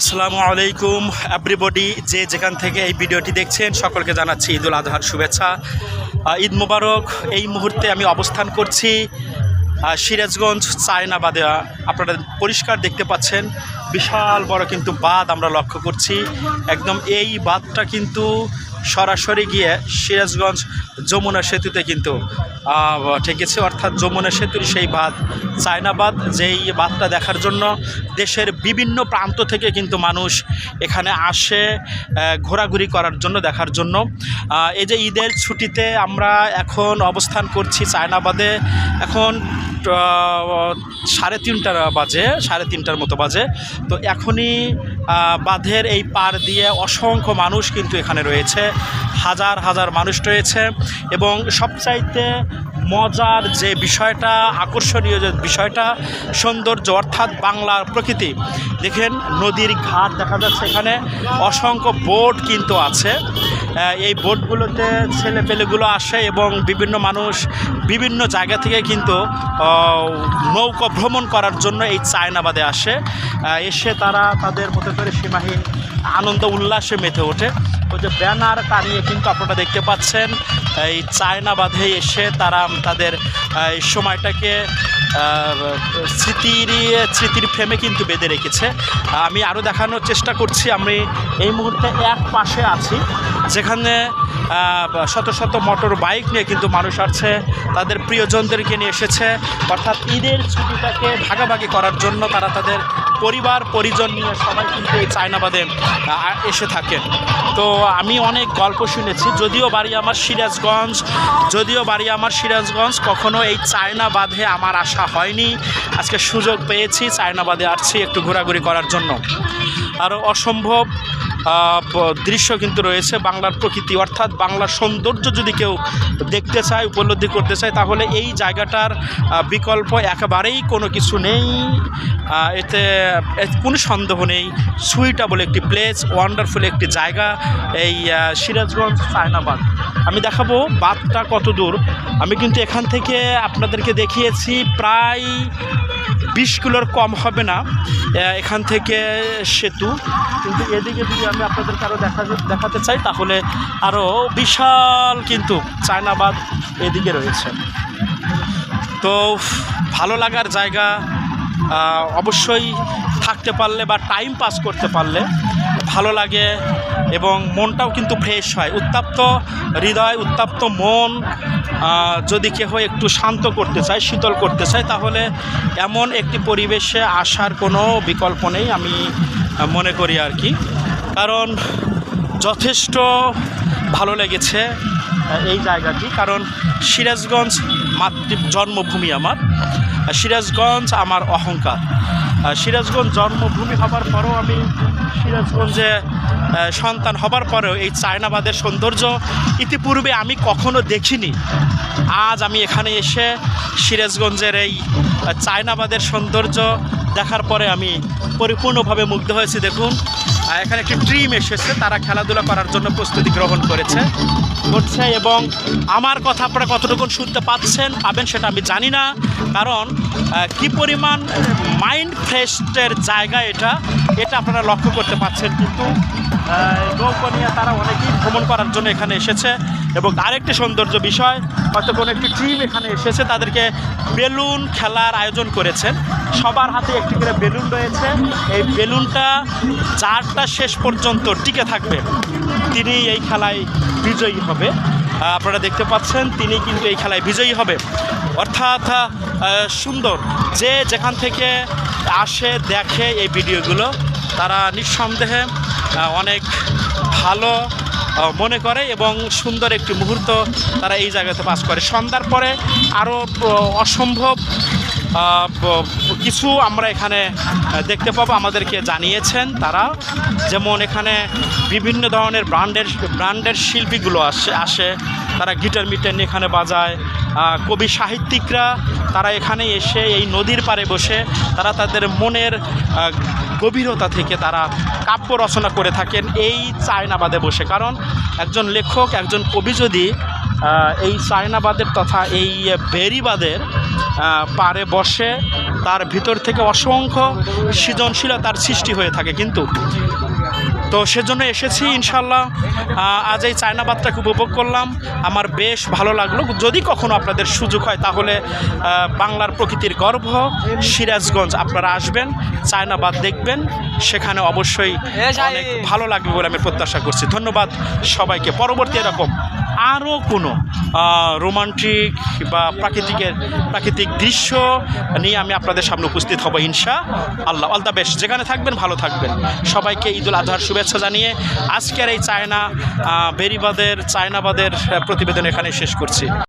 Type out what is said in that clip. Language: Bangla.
আসসালামু আলাইকুম এভরিবডি যে যেখান থেকে এই ভিডিওটি দেখছেন, সকলকে জানাচ্ছি ঈদুল আজহার শুভেচ্ছা। ঈদ মুবারক, এই মুহূর্তে আমি অবস্থান করছি সিরাজগঞ্জ চায়নাবাদে। আপনারা পরিষ্কার দেখতে পাচ্ছেন, বিশাল বড় কিন্তু বাদ আমরা লক্ষ্য করছি। একদম এই বাদটা কিন্তু সরাসরি গিয়ে সিরাজগঞ্জ যমুনা সেতুতে কিন্তু ঠেকেছে। অর্থাৎ যমুনা সেতুর সেই বাঁধ। চায়নাবাদ যেই বাঁধটা দেখার জন্য দেশের বিভিন্ন প্রান্ত থেকে কিন্তু মানুষ এখানে আসে ঘোরাঘুরি করার জন্য, দেখার জন্য। এই যে ঈদের ছুটিতে আমরা এখন অবস্থান করছি চায়নাবাদে এখন সাড়ে তিনটার বাজে, সাড়ে তিনটার মতো বাজে। তো এখনই বাঁধের এই পার দিয়ে অসংখ্য মানুষ কিন্তু এখানে রয়েছে, হাজার হাজার মানুষ রয়েছে এবং সবচাইতে মজার যে বিষয়টা, আকর্ষণীয় যে বিষয়টা, সৌন্দর্য অর্থাৎ বাংলার প্রকৃতি। দেখেন, নদীর ঘাট দেখা যাচ্ছে এখানে, অসংখ্য বোট কিন্তু আছে। এই বোটগুলোতে ছেলে পেলেগুলো আসে এবং বিভিন্ন মানুষ বিভিন্ন জায়গা থেকে কিন্তু নৌকা ভ্রমণ করার জন্য এই চায়নাবাদে আসে। এসে তারা তাদের মতো করে সীমাহীন আনন্দ উল্লাসে মেতে ওঠে। ওই যে ব্যানার টানিয়ে কিন্তু আপনারা দেখতে পাচ্ছেন এই চায়নাবাদে এসে তারা তাদের, এই সময়টাকে স্মৃতির স্মৃতির ফ্রেমে কিন্তু বেঁধে রেখেছে। আমি আরও দেখানোর চেষ্টা করছি, আমি এই মুহূর্তে এক পাশে আছি, যেখানে শত শত মোটর বাইক নিয়ে কিন্তু মানুষ আসছে, তাদের প্রিয়জনদেরকে নিয়ে এসেছে। অর্থাৎ ঈদের ছুটিটাকে ভাগাভাগি করার জন্য তারা তাদের পরিবার, পরিজন নিয়ে সবাই কিন্তু এই চায়নাবাদে এসে থাকেন। তো আমি অনেক গল্প শুনেছি, যদিও বাড়ি আমার সিরাজগঞ্জ যদিও বাড়ি আমার সিরাজগঞ্জ, কখনো এই চায়না বাঁধে আমার আশা হয়নি। আজকে সুযোগ পেয়েছি চায়না বাঁধে আসছি একটু ঘোরাঘুরি করার জন্য। আরও অসম্ভব দৃশ্য কিন্তু রয়েছে বাংলার প্রকৃতি। অর্থাৎ বাংলার সৌন্দর্য যদি কেউ দেখতে চায়, উপলব্ধি করতে চায়, তাহলে এই জায়গাটার বিকল্প একেবারেই কোনো কিছু নেই। এতে কোনো সন্দেহ নেই। সুইটাবল একটি প্লেস, ওয়ান্ডারফুল একটি জায়গা, এই সিরাজগঞ্জ, সায়নাবাদ। আমি দেখাবো বাঁধটা কত দূর। আমি কিন্তু এখান থেকে আপনাদেরকে দেখিয়েছি, প্রায় বিশ কিলোর কম হবে না। এখান থেকে সেতু। কিন্তু এদিকে যদি আমি আপনাদেরকে আরও দেখা দেখাতে চাই, তাহলে আরও বিশাল কিন্তু চায়নাবাদ এদিকে রয়েছে। তো ভালো লাগার জায়গা অবশ্যই থাকতে পারলে বা টাইম পাস করতে পারলে ভালো লাগে এবং মনটাও কিন্তু ফ্রেশ হয়। উত্তাপ্ত হৃদয়, উত্তাপ্ত মন যদি কেহ একটু শান্ত করতে চায়, শীতল করতে চায়, তাহলে এমন একটি পরিবেশে আসার কোনো বিকল্প নেই আমি মনে করি আর কি। কারণ যথেষ্ট ভালো লেগেছে এই জায়গাটি। কারণ সিরাজগঞ্জ মাতৃ জন্মভূমি আমার সিরাজগঞ্জ আমার অহংকার। সিরাজগঞ্জ জন্মভূমি হবার পরেও আমি সিরাজগঞ্জে সন্তান হবার পরেও এই চায়নাবাদের সৌন্দর্য ইতিপূর্বে আমি কখনো দেখিনি। আজ আমি এখানে এসে সিরাজগঞ্জের এই চায়নাবাদের সৌন্দর্য দেখার পরে আমি পরিপূর্ণভাবে মুগ্ধ হয়েছি। দেখুন এখানে একটি ট্রিম এসেছে, তারা খেলাধুলা করার জন্য প্রস্তুতি গ্রহণ করেছে। করছে এবং আমার কথা আপনারা কতটুকু শুনতে পাচ্ছেন, পাবেন সেটা আমি জানি না। কারণ কি পরিমাণ মাইন্ড ফ্রেশের জায়গা এটা এটা আপনারা লক্ষ্য করতে পাচ্ছেন কিন্তু নৌকা নিয়ে তারা অনেকেই ভ্রমণ করার জন্য এখানে এসেছে। এবং আরেকটি সৌন্দর্য বিষয়, হয়তো কোনো একটি টিম এখানে এসেছে, তাদেরকে বেলুন খেলার আয়োজন করেছেন। সবার হাতে একটি করে বেলুন রয়েছে। এই বেলুনটা যারটা শেষ পর্যন্ত টিকে থাকবে। তিনি এই খেলায় বিজয়ী হবে। আপনারা দেখতে পাচ্ছেন তিনি কিন্তু এই খেলায় বিজয়ী হবে। অর্থাৎ সুন্দর। যে যেখান থেকে আসে, দেখে এই ভিডিওগুলো, তারা নিঃসন্দেহে অনেক ভালো মনে করে এবং সুন্দর একটি মুহূর্ত তারা এই জায়গাতে পাস করে। সন্ধ্যার পরে আরও অসম্ভব কিছু আমরা এখানে দেখতে পাবো, আমাদেরকে জানিয়েছেন তারা। যেমন এখানে বিভিন্ন ধরনের ব্র্যান্ডের ব্র্যান্ডের শিল্পীগুলো আসে আসে। তারা গিটার মিটার নিয়ে এখানে বাজায়। কবি সাহিত্যিকরা, তারা এখানে এসে এই নদীর পাড়ে বসে, তারা তাদের মনের গভীরতা থেকে তারা কাব্য রচনা করে থাকেন এই চায়নাবাদে বসে। কারণ একজন লেখক, একজন কবি যদি এই চায়নাবাদের তথা এই বেরিবাদের পাড়ে বসে তার ভিতর থেকে অসংখ্য সৃজনশীলতার সৃষ্টি হয়ে থাকে কিন্তু। তো সেজন্য এসেছি ইনশাল্লাহ আজ এই চায়নাবাদটাকে উপভোগ করলাম। আমার বেশ ভালো লাগল। যদি কখনো আপনাদের সুযোগ হয় তাহলে বাংলার প্রকৃতির গর্ভ সিরাজগঞ্জ আপনারা আসবেন চায়নাবাদ দেখবেন। সেখানে অবশ্যই অনেক ভালো লাগবে বলে আমি প্রত্যাশা করছি। ধন্যবাদ সবাইকে। পরবর্তী এরকম আরও কোনো রোমান্টিক বা প্রাকৃতিকের, প্রাকৃতিক দৃশ্য নিয়ে আমি আপনাদের সামনে উপস্থিত হব ইনশা আল্লাহ। আল দ্য বেস্ট। যেখানে থাকবেন, ভালো থাকবেন। সবাইকে ঈদুল আজহার শুভেচ্ছা জানিয়ে আজকের এই চায়না বেরিবাদের, চায়নাবাদের প্রতিবেদন এখানে শেষ করছি।